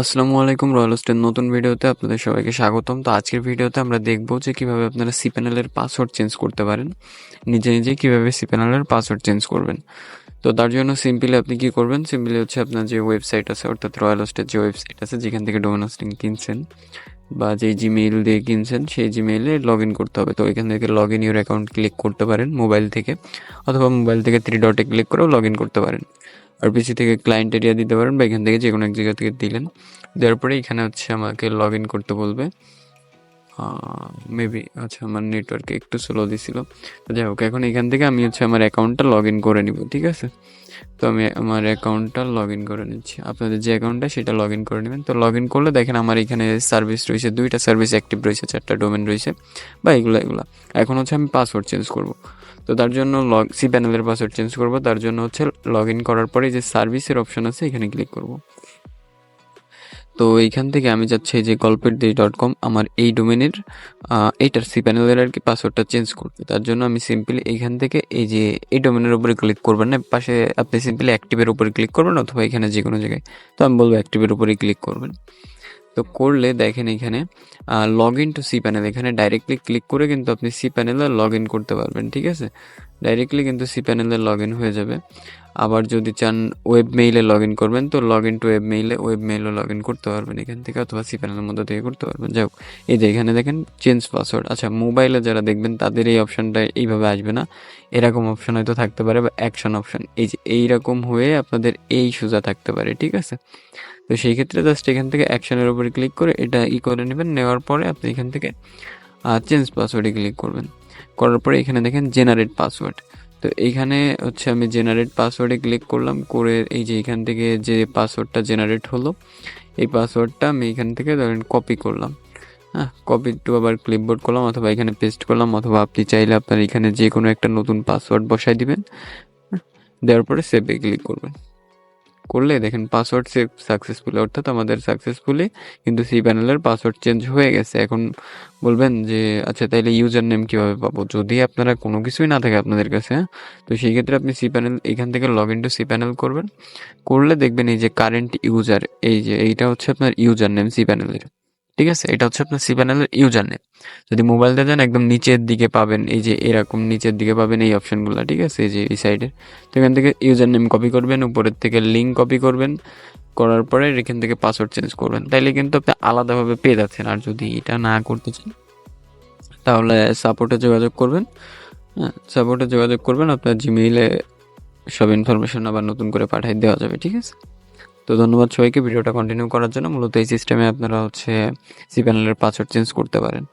আসসালামু আলাইকুম রয়্যাল হোস্টের নতুন ভিডিওতে আপনাদের সবাইকে স্বাগতম। তো আজকের ভিডিওতে আমরা দেখব যে কীভাবে আপনারা সি প্যানেলের পাসওয়ার্ড চেঞ্জ করতে পারেন। নিজে নিজে কীভাবে সি প্যানেলের পাসওয়ার্ড চেঞ্জ করবেন। তো তার জন্য সিম্পলি আপনি কি করবেন? সিম্পলি হচ্ছে আপনার যে ওয়েবসাইট আছে, অর্থাৎ রয়্যাল হোস্টের যে ওয়েবসাইট আছে, যেখান থেকে ডোমেন হোস্টিং কিনছেন, বা যেই জিমেইল দিয়ে কিনছেন, সেই জিমেইলে লগ ইন করতে হবে। তো এখান থেকে log in your account click করতে পারেন মোবাইল থেকে, অথবা মোবাইল থেকে থ্রি ডটে ক্লিক করেও লগ ইন করতে পারেন। আর পিসি থেকে ক্লায়েন্ট এরিয়া দিতে পারেন বা এখান থেকে যে কোনো এক জায়গা থেকে দিলেন। দেওয়ার পরে এখানে হচ্ছে আমাকে লগ ইন করতে বলবে। মেবি আচ্ছা আমার নেটওয়ার্কে একটু স্লো দিছিল। তো যাই হোক, এখন এখান থেকে আমি হচ্ছে আমার অ্যাকাউন্টটা লগ ইন করে নিব, ঠিক আছে? তো আমি আমার অ্যাকাউন্টটা লগ ইন করে নিচ্ছি। আপনাদের যে অ্যাকাউন্টটা সেটা লগ ইন করে নেবেন। তো লগ ইন করলে দেখেন আমার এখানে সার্ভিস রয়েছে, দুইটা সার্ভিস অ্যাক্টিভ রয়েছে, চারটা ডোমেন রয়েছে, বা এগুলো এগুলো। এখন হচ্ছে আমি পাসওয়ার্ড চেঞ্জ করব। তো তার জন্য লগ সি প্যানেলের পাসওয়ার্ড চেঞ্জ করব, তার জন্য হচ্ছে লগ ইন করার পরে যে সার্ভিসের অপশন আছে, এখানে ক্লিক করব। তো এইখান থেকে আমি যাচ্ছি যে গল্পের দেশ ডট কম আমার এই ডোমেনের এইটার সি প্যানেলের আর কি পাসওয়ার্ডটা চেঞ্জ করতে। তার জন্য আমি সিম্পলি এইখান থেকে এই যে এই ডোমেনের উপরে ক্লিক করবেন না, পাশে আপনি সিম্পলি অ্যাক্টিভের উপরে ক্লিক করবেন অথবা এখানে যে কোনো জায়গায়। তো আমি বলব অ্যাক্টিভের উপরে ক্লিক করবেন। তো করলে দেখেন এখানে log in to C panel এখানে ডাইরেক্টলি ক্লিক করে কিন্তু আপনি সি প্যানেলে লগ ইন করতে পারবেন, ঠিক আছে? ডাইরেক্টলি কিন্তু সি প্যানেলে লগ ইন হয়ে যাবে। আবার যদি চান ওয়েব মেইলে লগ ইন করবেন, তো লগ ইন টু ওয়েব মেইলে ওয়েব মেইলও লগ ইন করতে পারবেন এখান থেকে অথবা সি প্যানেলের মধ্যে থেকে করতে পারবেন। যাই হোক, এই যে এখানে দেখেন চেঞ্জ পাসওয়ার্ড আচ্ছা মোবাইলে যারা দেখবেন, তাদের এই অপশানটা এইভাবে আসবে না। এরকম অপশান হয়তো থাকতে পারে বা অ্যাকশন অপশান এই যে এইরকম হয়ে আপনাদের এই সোজা থাকতে পারে, ঠিক আছে? তো সেই ক্ষেত্রে জাস্ট এখান থেকে অ্যাকশনের উপরে ক্লিক করে এটা ই করে নেবেন। নেওয়ার পরে আপনি এখান থেকে চেঞ্জ পাসওয়ার্ডে ক্লিক করবেন। করার পরে এখানে দেখেন জেনারেট পাসওয়ার্ড তো এইখানে হচ্ছে আমি জেনারেট পাসওয়ার্ডে ক্লিক করলাম, করে এই যে এখান থেকে যে পাসওয়ার্ডটা জেনারেট হলো, এই পাসওয়ার্ডটা আমি এখান থেকে ধরেন কপি করলাম। হ্যাঁ কপি টু আবার ক্লিপবোর্ড করলাম অথবা এখানে পেস্ট করলাম, অথবা আপনি চাইলে আপনার এখানে যে কোনো একটা নতুন পাসওয়ার্ড বসাই দিবেন দেওয়ার পরে সেভে ক্লিক করবেন। করলে দেখেন পাসওয়ার্ড সেভ সাকসেসফুলি অর্থাৎ আমাদের সাকসেসফুলি কিন্তু সি প্যানেলের পাসওয়ার্ড চেঞ্জ হয়ে গেছে। এখন বলবেন যে আচ্ছা তাইলে ইউজার নেম কীভাবে পাবো? যদি আপনারা কোনো কিছুই না থাকে আপনাদের কাছে, তো সেই ক্ষেত্রে আপনি সি প্যানেল এখান থেকে log in to C panel করবেন। করলে দেখবেন এই যে কারেন্ট ইউজার এই যে এইটা হচ্ছে আপনার ইউজার নেম সি প্যানেলের ঠিক আছে? এটা হচ্ছে আপনার সি প্যানেলের ইউজার নেম যদি মোবাইল দিয়ে যান একদম নিচের দিকে পাবেন, এই যে এরকম নিচের দিকে পাবেন এই অপশনগুলো ঠিক আছে? এই যে এই সাইডে তো এখান থেকে ইউজার নেম কপি করবেন, উপরের থেকে লিঙ্ক কপি করবেন। করার পরে এখান থেকে পাসওয়ার্ড চেঞ্জ করবেন। তাইলে কিন্তু আপনি আলাদাভাবে পেয়ে যাচ্ছেন। আর যদি এটা না করতে চান, তাহলে সাপোর্টে যোগাযোগ করবেন। হ্যাঁ সাপোর্টে যোগাযোগ করবেন, আপনার জিমেইলে সব ইনফরমেশন আবার নতুন করে পাঠিয়ে দেওয়া যাবে, ঠিক আছে? তো ধন্যবাদ সবাইকে। ভিডিওটা কন্টিনিউ করার জন্য মূলত এই সিস্টেমে আপনারা হচ্ছে সি প্যানেলের পাসওয়ার্ড চেঞ্জ করতে পারেন।